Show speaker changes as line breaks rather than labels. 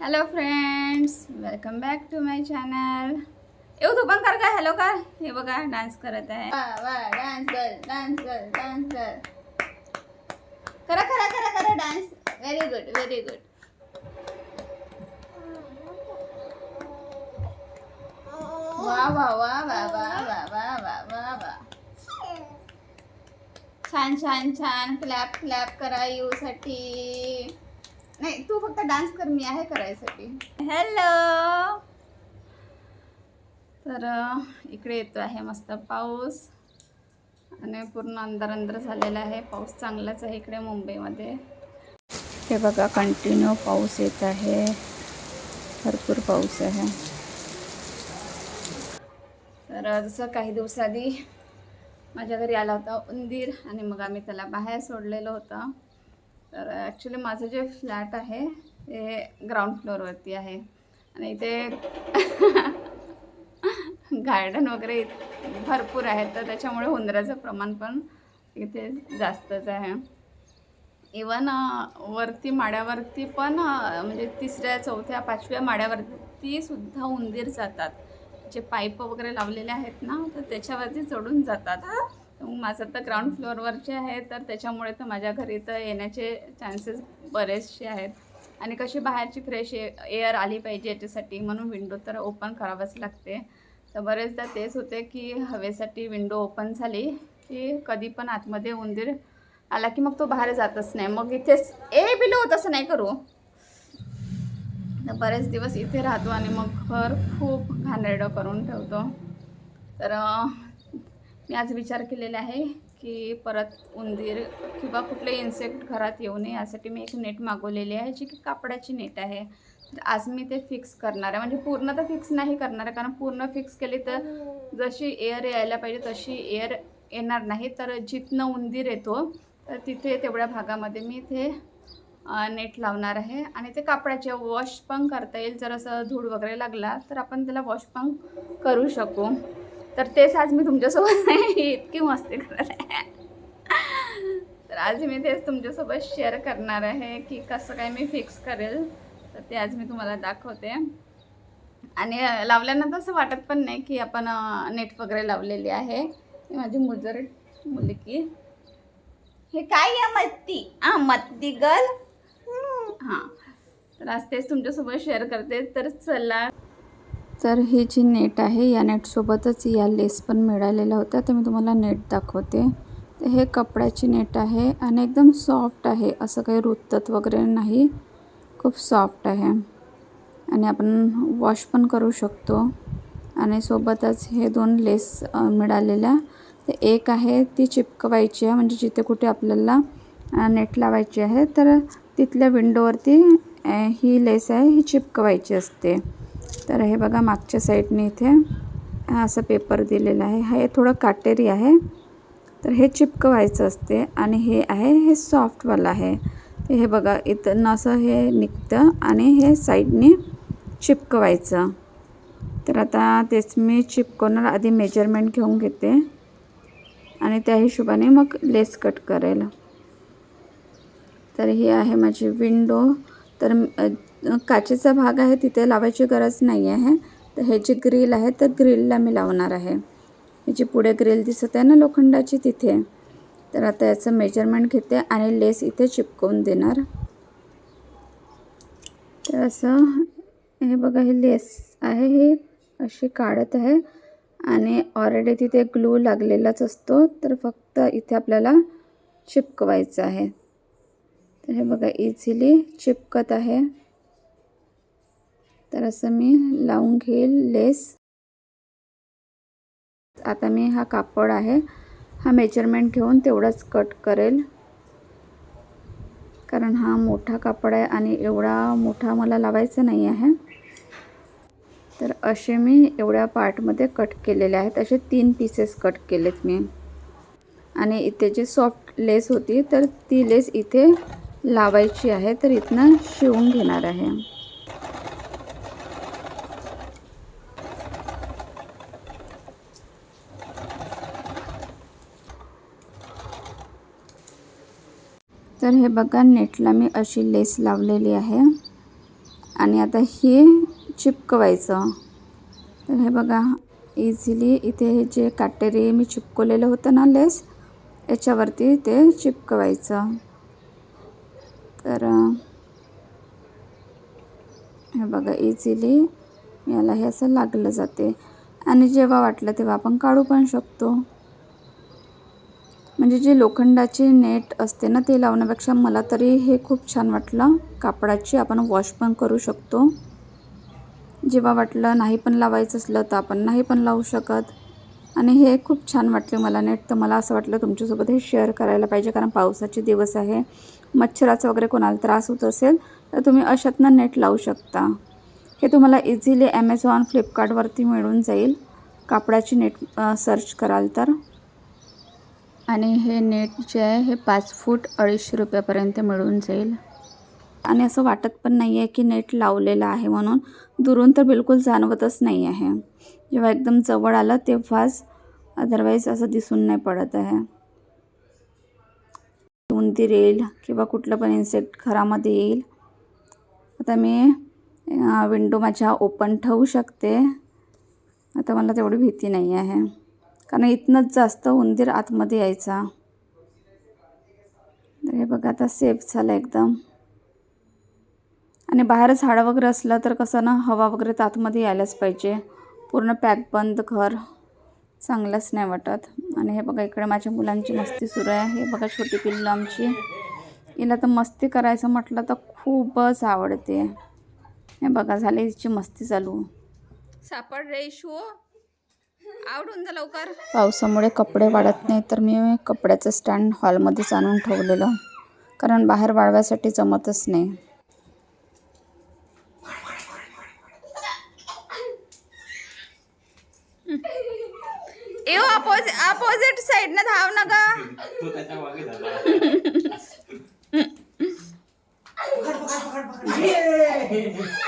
Hello friends welcome back to my channel येऊ तू पण कर का? हॅलो का हे बघा डान्स करत आहे. डान्स कर डान्स कर डान्स कर करा करा करा करा dance very good very good वा वा वा वा वा वा वा वा वा छान छान छान. क्लॅप क्लॅप करा यू साठी. नाही तू फक्त डान्स कर मी आहे करायसाठी. हॅलो तर इकडे येतो आहे मस्त पाऊस. आणि पूर्ण अंदर अंदर झालेला आहे. पाऊस चांगलाच आहे इकडे मुंबईमध्ये. हे बघा कंटिन्यू पाऊस येत आहे. भरपूर पाऊस आहे. तर जसं काही दिवसाआधी माझ्या घरी आला होता उंदीर आणि मग आम्ही त्याला बाहेर सोडलेलं होतं. तर ॲक्च्युली माझं जे फ्लॅट आहे ते ग्राउंड फ्लोअरवरती आहे. आणि इथे गार्डन वगैरे भरपूर आहे तर त्याच्यामुळे उंदराचं प्रमाण पण इथे जास्तच आहे. इवन वरती माड्यावरती पण म्हणजे तिसऱ्या चौथ्या पाचव्या माड्यावरती सुद्धा उंदीर जातात. जे पाईप वगैरे लावलेले आहेत ना तर त्याच्यावरती चढून जातात हां. माझं तर ग्राउंड फ्लोअरवरचे आहे तर त्याच्यामुळे तर माझ्या घरी तर येण्याचे चान्सेस बरेचसे आहेत. आणि कशी बाहेरची फ्रेश ए एअर आली पाहिजे याच्यासाठी म्हणून विंडो तर ओपन करावंच लागते. तर बरेचदा तेच होते की हवेसाठी विंडो ओपन झाली की कधी पण आतमध्ये उंदीर आला की मग तो बाहेर जातच नाही. मग इथेच ए बिलो तसं नाही करू. तर बरेच दिवस इथे राहतो आणि मग घर खूप घाणेरडं करून ठेवतो. तर मी आज विचार केलेला आहे की परत उंदीर किंवा कुठले इन्सेक्ट घरात येऊ नये यासाठी मी एक नेट मागवलेली आहे जी की कापडाची नेट आहे. तर आज मी ते फिक्स करणार आहे. म्हणजे पूर्ण तर फिक्स नाही करणार आहे कारण पूर्ण फिक्स केली तर जशी एअर यायला पाहिजे तशी एअर येणार नाही. तर जिथनं उंदीर येतो तर तिथे तेवढ्या भागामध्ये मी ते नेट लावणार आहे. आणि ते कापडाचे वॉश पण करता येईल. जर असं धूळ वगैरे लागला तर आपण त्याला वॉश पण करू शकू. तर तेच आज मी तुमच्यासोबत इतकी मस्ती करत आहे. तर आज मी तेच तुमच्यासोबत शेअर करणार आहे की कसं काय मी फिक्स करेल. तर ते आज मी तुम्हाला दाखवते. आणि लावल्यानंतर असं वाटत पण नाही की आपण नेट वगैरे लावलेली आहे. ही माझी मुजर मुलगी. हे काय आहे मत्ती? हां मत्ती गर्ल हां. तर आज तेच तुमच्यासोबत शेअर करते. तर चला तर ही जी नेट आहे या नेटसोबतच या लेस पण मिळालेल्या होत्या. तर मी तुम्हाला नेट दाखवते. तर हे कपड्याची नेट आहे आणि एकदम सॉफ्ट आहे. असं काही रुतत वगैरे नाही. खूप सॉफ्ट आहे. आणि आपण वॉश पण करू शकतो. आणि सोबतच हे दोन लेस मिळालेल्या. तर एक आहे ती चिपकवायची आहे. म्हणजे जिथे कुठे आपल्याला नेट लावायची आहे तर तिथल्या विंडोवरती ही लेस आहे. ही चिपकवायची असते. तर हे बघा मागच्या साईडने इथे हा असं पेपर दिलेला आहे. हे थोडं काटेरी आहे. तर हे चिपकवायचं असते आणि हे आहे हे सॉफ्टवालं आहे. हे बघा इथं असं हे निघतं आणि हे साईडने चिपकवायचं तर आता तेच मी चिपकवणार आधी मेजरमेंट घेऊन घेते आणि त्या हिशोबाने मग लेस कट करेल. तर ही आहे माझी विंडो तर काचेचा भाग आहे तिथे लावायची गरज नाही आहे. तर हे जे ग्रिल आहे तर ग्रिलला मी लावणार आहे. ही जी पुढे ग्रिल दिसत आहे ना लोखंडाची तिथे. तर आता याचं मेजरमेंट घेते आणि लेस इथे चिपकवून देणार. तर असं हे बघा हे लेस आहे हे अशी काढत आहे. आणि ऑलरेडी तिथे ग्लू लागलेलाच असतो. तर फक्त इथे आपल्याला चिपकवायचं आहे. तर हे बघा इझिली चिपकत आहे. तर असं मी लावून घेईल लेस. आता मी हा कापड आहे हा मेजरमेंट घेऊन तेवढाच कट करेल. कारण हा मोठा कापड आहे आणि एवढा मोठा मला लावायचा नाही आहे. तर असे मी एवढ्या पार्टमध्ये कट केलेले आहेत. असे तीन पीसेस कट केलेत मी. आणि इथे जी सॉफ्ट लेस होती तर ती लेस इथे लावायची आहे तर इथनं शिवून घेणार आहे. तर हे बघा नेटला मी अशी लेस लावलेली आहे. आणि आता हे चिपकवायचं. तर हे बघा इझिली इथे हे जे काटेरी मी चिपकवलेलं होतं ना लेस याच्यावरती ते चिपकवायचं. तर हे बघा इझिली याला हे असं लागलं जाते. आणि जेव्हा वाटलं तेव्हा आपण काढू पण शकतो. म्हणजे जे लोखंडाचे नेट असते ना ते लावण्यापेक्षा मला तरी हे खूप छान वाटलं. कापडाची आपण वॉश पण करू शकतो. जेव्हा वाटलं नाही पण लावायचं असलं तर आपण नाही पण लावू शकत. आणि हे खूप छान वाटले मला नेट. तर मला असं वाटलं तुमच्यासोबत हे शेअर करायला पाहिजे कारण पावसाचे दिवस आहे. मच्छराचा वगैरे कोणाला त्रास होत असेल तर तुम्ही अशातनं नेट लावू शकता. हे तुम्हाला इझिली ॲमेझॉन फ्लिपकार्टवरती मिळून जाईल. कापडाची नेट सर्च कराल तर. आणि हे नेट जे आहे हे पाच फूट अडीचशे रुपयापर्यंत मिळून जाईल. आणि असं वाटत पण नाही आहे की नेट लावलेलं आहे म्हणून. दुरून तर बिलकुल जाणवतच नाही आहे जेव्हा एकदम जवळ आलं तेव्हाच अदरवाईज असं दिसून नाही पडत आहे. उंदीर येईल किंवा कुठलं पण इन्सेक्ट घरामध्ये येईल. आता मी विंडो माझ्या ओपन ठेवू शकते. आता मला तेवढी भीती नाही आहे कारण इथनंच जास्त उंदीर आतमध्ये यायचा. तर हे बघा आता सेफ झालं एकदम. आणि बाहेर झाडं वगैरे असलं तर कसं ना हवा वगैरे तर आतमध्ये यायलाच पाहिजे. पूर्ण पॅक बंद घर चांगलंच नाही वाटत. आणि हे बघा इकडे माझ्या मुलांची मस्ती सुरू आहे. हे बघा छोटी पिल्लं आमची. हिला तर मस्ती करायचं म्हटलं तर खूपच आवडते. हे बघा झाले हिची मस्ती चालू. सापड रे शू आवडून जा लवकर. पावसामुळे कपडे वाळत नाही तर मी कपड्याचं स्टँड हॉलमध्येच आणून ठेवलेलं. कारण बाहेर वाळवायसाठी जमतच नाही. एव अपोजिट अपोजिट साईडनं धाव ना गा.